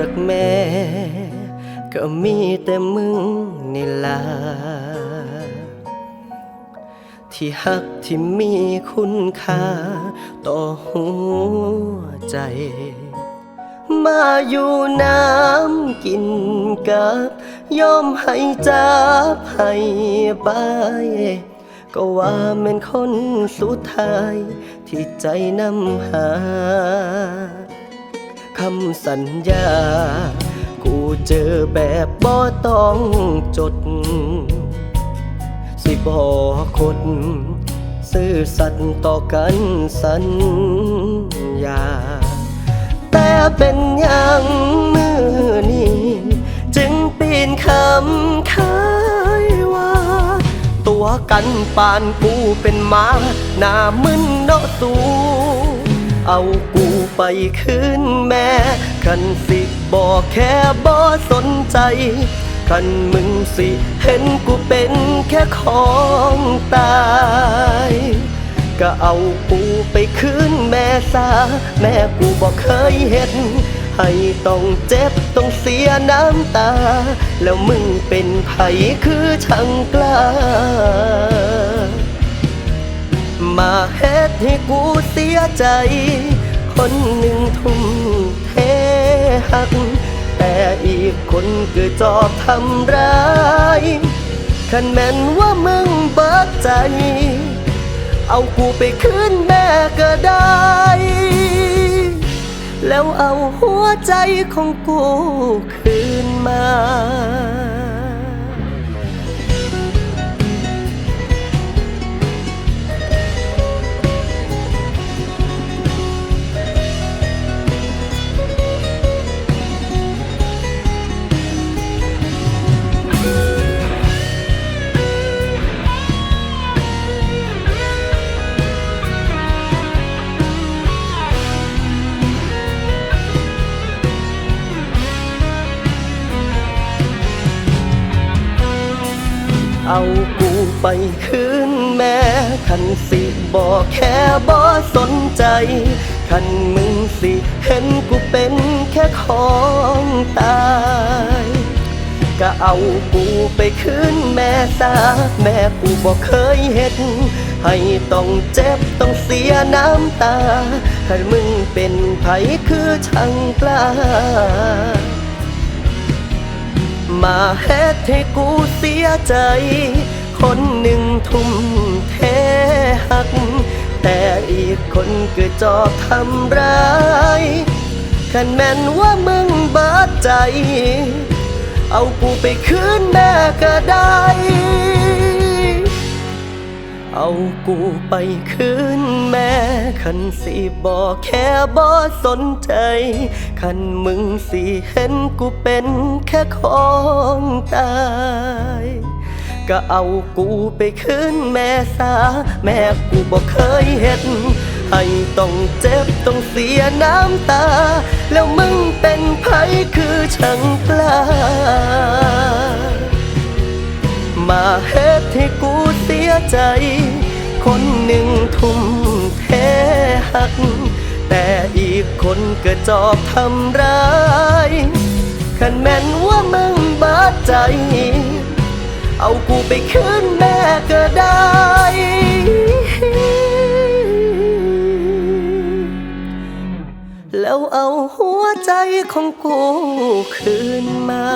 กจากแม่ ก็มีแต่มึงนี่ล่ะที่ฮักที่มีคุณค่า ต่อหัวใจ มาอยู่น้ำกินกับยอมให้จับให้ไปก็ว่าแม่นคนสุดท้าย ที่ใจนำหา คำสัญญา กูเจอแบบบ่ต้องจด สิบอกคนซื่อสัตย์ต่อกันสัญญา แต่เป็นอย่างมือนี้จึงปีนคำคายว่า ตัวกันปานกูเป็นมาหน้ามึนเนาะสู เอากูไปคืนแม่คันสิบอกแค่บ่สนใจ คันมึงสิเห็นกูเป็นแค่ของตาย ก็เอากูไปคืนแม่ซาแม่กูบอกเคยเห็น ให้ต้องเจ็บต้องเสียน้ำตา แล้วมึงเป็นไผคือช่างกล้า มาเฮ็ดให้กูเสียใจ คนหนึ่งทุ่มเทหัก แต่อีกคนก็จอบทำร้ายคันแม่นว่ามึงเบิดใจ เอากูไปคืนแม่ก็ได้ แล้วเอาหัวใจของกูคืนมา เอากูไปคืนแม่คันสิบอกแค่บ่สนใจ คันมึงสิเห็นกูเป็นแค่ของตายก็เอากูไปคืนแม่ซาแม่กูบอกเคยเห็น ให้ต้องเจ็บต้องเสียน้ำตาให้มึงเป็นไผคือช่างกล้ามาเฮ็ดให้กู ยใจ คนหนึ่งทุ่มเทหัก แต่อีกคนก็จอบทำร้ายคันแม่นว่ามึงบาดใจ เอากูไปคืนแม่ก็ได้ เอากูไปคืนแม่คันสิบอกแค่บ่สนใจคันมึงสิเห็นกูเป็นแค่ของตายก็เอากูไปคืนแม่ซาแม่กูบอกเคยเห็น ให้ต้องเจ็บต้องเสียน้ำตา แล้วมึงเป็นไผคือช่างกล้า มาเฮ็ดให้กูเสียใจ คนหนึ่งทุ่มเทหัก แต่อีกคนก็จอบทำร้ายคันแม่นว่ามึงบาดใจ เอากูไปคืนแม่ก็ได้แล้วเอาหัวใจของกูคืนมา